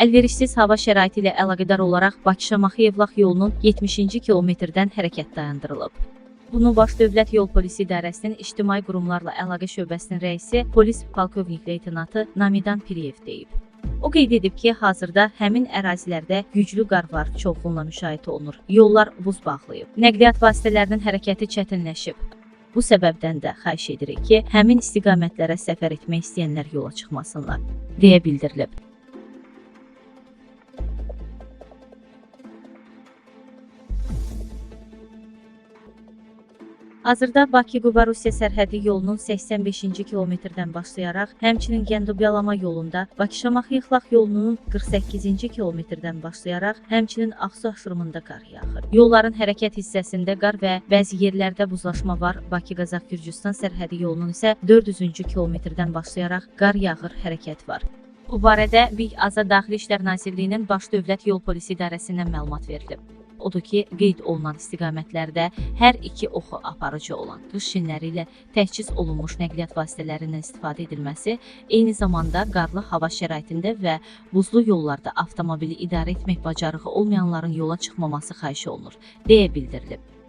Əlverişsiz hava şəraiti ilə əlaqədar olaraq Bakı-Şamaxı Yevlax yolunun 70-ci kilometrdən hərəkət dayandırılıb. Bunu Baş Dövlət Yol Polisi İdarəsinin İctimai Qurumlarla Əlaqə Şöbəsinin rəisi polis polkovnik leytenantı Namidan Piriyev deyib. O qeyd edib ki, hazırda həmin ərazilərdə güclü qar var, çoxluğunla müşahidə olunur. Yollar buz bağlayıb. Nəqliyyat vasitələrinin hərəkəti çətinləşib. Bu səbəbdən də xahiş edirik ki, həmin istiqamətlərə səfər etmək istəyənlər yola çıxmasınlar, deyə bildirilib. Hazırda Bakı-Quba-Rusiya sərhədi yolunun 85-ci kilometrdən başlayaraq, həmçinin Gəndub-Yalama yolunda, Bakı-Şamaxı-Yıxlaq yolunun 48-ci kilometrdən başlayaraq, həmçinin Ağsu aşırımında qar yağır. Yolların hərəkət hissəsində qar və bəzi yerlərdə buzlaşma var. Bakı-Qazax-Gürcüstan sərhədi yolunun isə 400-cü kilometrdən başlayaraq qar yağır, hərəkət var. Bu barədə BİQ Azad Daxili İşlər Nazirliyinin Baş Dövlət Yol Polisi İdarəsindən məlumat verilib. Odur ki, qeyd olunan istiqamətlərdə hər iki oxu aparıcı olan qış şinləri ilə təchiz olunmuş nəqliyyat vasitələrindən istifadə edilməsi, eyni zamanda qarlı hava şəraitində və buzlu yollarda avtomobili idarə etmək bacarığı olmayanların yola çıxmaması xahiş olunur, deyə bildirilib.